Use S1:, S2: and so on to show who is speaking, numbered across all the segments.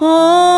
S1: 哦。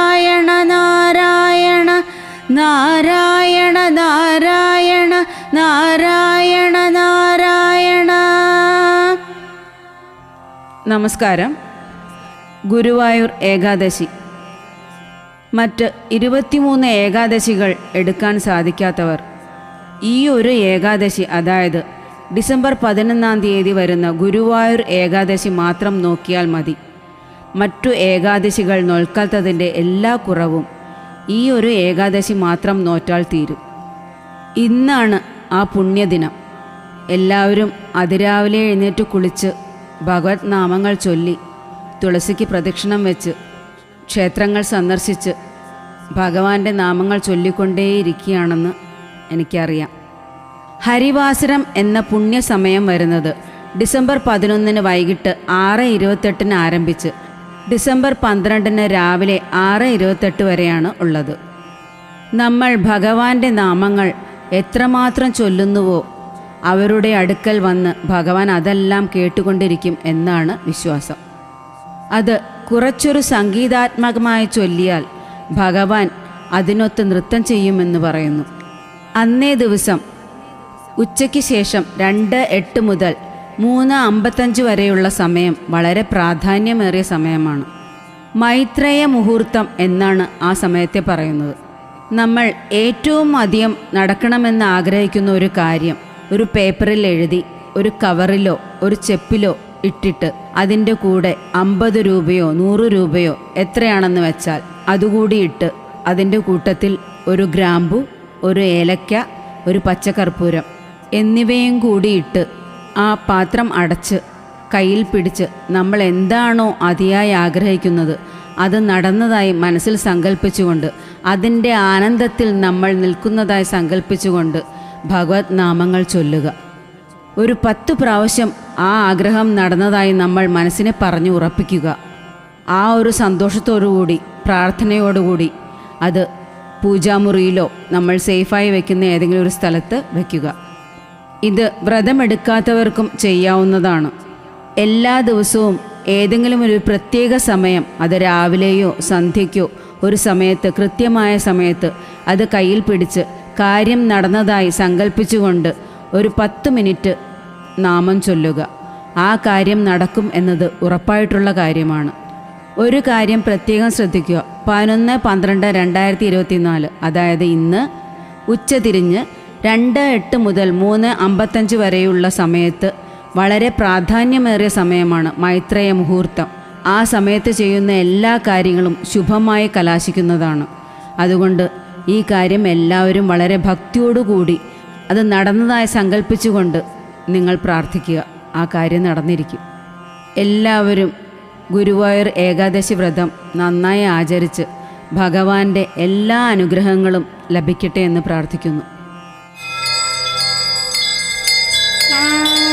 S1: നാരായണ നാരായണ നാരായണ നാരായണ. നമസ്കാരം. ഗുരുവായൂർ ഏകാദശി. മറ്റ് ഇരുപത്തിമൂന്ന് ഏകാദശികൾ എടുക്കാൻ സാധിക്കാത്തവർ ഈ ഒരു ഏകാദശി അതായത് ഡിസംബർ പതിനൊന്നാം തീയതി വരുന്ന ഗുരുവായൂർ ഏകാദശി മാത്രം നോക്കിയാൽ മതി. മറ്റു ഏകാദശികൾ നോൽക്കാത്തതിന്റെ എല്ലാ കുറവും ഈ ഒരു ഏകാദശി മാത്രം നോറ്റാൽ തീരും. ഇന്നാണ് ആ പുണ്യദിനം. എല്ലാവരും അതിരാവിലെ എഴുന്നേറ്റ് കുളിച്ച് ഭഗവത് നാമങ്ങൾ ചൊല്ലി തുളസിക്ക് പ്രദക്ഷിണം വെച്ച് ക്ഷേത്രങ്ങൾ സന്ദർശിച്ച് ഭഗവാന്റെ നാമങ്ങൾ ചൊല്ലിക്കൊണ്ടേയിരിക്കുകയാണെന്ന് എനിക്കറിയാം. ഹരിവാസരം എന്ന പുണ്യസമയം വരുന്നത് ഡിസംബർ പതിനൊന്നിന് വൈകിട്ട് ആറ് ഇരുപത്തെട്ടിന് ആരംഭിച്ച് ഡിസംബർ പന്ത്രണ്ടിന് രാവിലെ ആറ് ഇരുപത്തെട്ട് വരെയാണ് ഉള്ളത്. നമ്മൾ ഭഗവാന്റെ നാമങ്ങൾ എത്രമാത്രം ചൊല്ലുന്നുവോ അവരുടെ അടുക്കൽ വന്ന് ഭഗവാൻ അതെല്ലാം കേട്ടുകൊണ്ടിരിക്കും എന്നാണ് വിശ്വാസം. അത് കുറച്ചൊരു സംഗീതാത്മകമായി ചൊല്ലിയാൽ ഭഗവാൻ അതിനൊത്ത് നൃത്തം ചെയ്യുമെന്ന് പറയുന്നു. അന്നേ ദിവസം ഉച്ചയ്ക്ക് ശേഷം രണ്ട് എട്ട് മുതൽ മൂന്ന് അമ്പത്തഞ്ച് വരെയുള്ള സമയം വളരെ പ്രാധാന്യമേറിയ സമയമാണ്. മൈത്രേയ മുഹൂർത്തം എന്നാണ് ആ സമയത്തെ പറയുന്നത്. നമ്മൾ ഏറ്റവും അധികം നടക്കണമെന്ന് ആഗ്രഹിക്കുന്ന ഒരു കാര്യം ഒരു പേപ്പറിൽ എഴുതി ഒരു കവറിലോ ഒരു ചെപ്പിലോ ഇട്ടിട്ട് അതിന്റെ കൂടെ അമ്പത് രൂപയോ നൂറ് രൂപയോ എത്രയാണെന്ന് വെച്ചാൽ അതുകൂടി ഇട്ട് അതിന്റെ കൂട്ടത്തിൽ ഒരു ഗ്രാമ്പു ഒരു ഏലക്ക ഒരു പച്ചക്കർപ്പൂരം എന്നിവയും കൂടിയിട്ട് ആ പാത്രം അടച്ച് കയ്യിൽ പിടിച്ച് നമ്മൾ എന്താണോ അതിയായി ആഗ്രഹിക്കുന്നത് അത് നടന്നതായി മനസ്സിൽ സങ്കല്പിച്ചുകൊണ്ട് അതിന്റെ ആനന്ദത്തിൽ നമ്മൾ നിൽക്കുന്നതായി സങ്കല്പിച്ചുകൊണ്ട് ഭഗവത് നാമങ്ങൾ ചൊല്ലുക. ഒരു പത്ത് പ്രാവശ്യം ആ ആഗ്രഹം നടന്നതായി നമ്മൾ മനസ്സിനെ പറഞ്ഞു ഉറപ്പിക്കുക. ആ ഒരു സന്തോഷത്തോടുകൂടി പ്രാർത്ഥനയോടുകൂടി അത് പൂജാമുറിയിലോ നമ്മൾ സേഫായി വെക്കുന്ന ഏതെങ്കിലും ഒരു സ്ഥലത്ത് വയ്ക്കുക ഇത് വ്രതമെടുക്കാത്തവർക്കും ചെയ്യാവുന്നതാണ്. എല്ലാ ദിവസവും ഏതെങ്കിലും ഒരു പ്രത്യേക സമയം അത് രാവിലെയോ സന്ധ്യയ്ക്കോ ഒരു സമയത്ത് കൃത്യമായ സമയത്ത് അത് കയ്യിൽ പിടിച്ച് കാര്യം നടന്നതായി സങ്കല്പിച്ചുകൊണ്ട് ഒരു പത്ത് മിനിറ്റ് നാമം ചൊല്ലുക. ആ കാര്യം നടക്കും എന്നത് ഉറപ്പായിട്ടുള്ള കാര്യമാണ്. ഒരു കാര്യം പ്രത്യേകം ശ്രദ്ധിക്കുക. പതിനൊന്ന് പന്ത്രണ്ട് രണ്ടായിരത്തി ഇരുപത്തിനാല് അതായത് ഇന്ന് ഉച്ചതിരിഞ്ഞ് രണ്ട് എട്ട് മുതൽ മൂന്ന് അമ്പത്തഞ്ച് വരെയുള്ള സമയത്ത് വളരെ പ്രാധാന്യമേറിയ സമയമാണ് മൈത്രേയ മുഹൂർത്തം. ആ സമയത്ത് ചെയ്യുന്ന എല്ലാ കാര്യങ്ങളും ശുഭമായി കലാശിക്കുന്നതാണ്. അതുകൊണ്ട് ഈ കാര്യം എല്ലാവരും വളരെ ഭക്തിയോടുകൂടി അത് നടന്നതായി സങ്കല്പിച്ചുകൊണ്ട് നിങ്ങൾ പ്രാർത്ഥിക്കുക. ആ കാര്യം നടന്നിരിക്കും. എല്ലാവരും ഗുരുവായൂർ ഏകാദശി വ്രതം നന്നായി ആചരിച്ച് ഭഗവാന്റെ എല്ലാ അനുഗ്രഹങ്ങളും ലഭിക്കട്ടെ എന്ന് പ്രാർത്ഥിക്കുന്നു. Música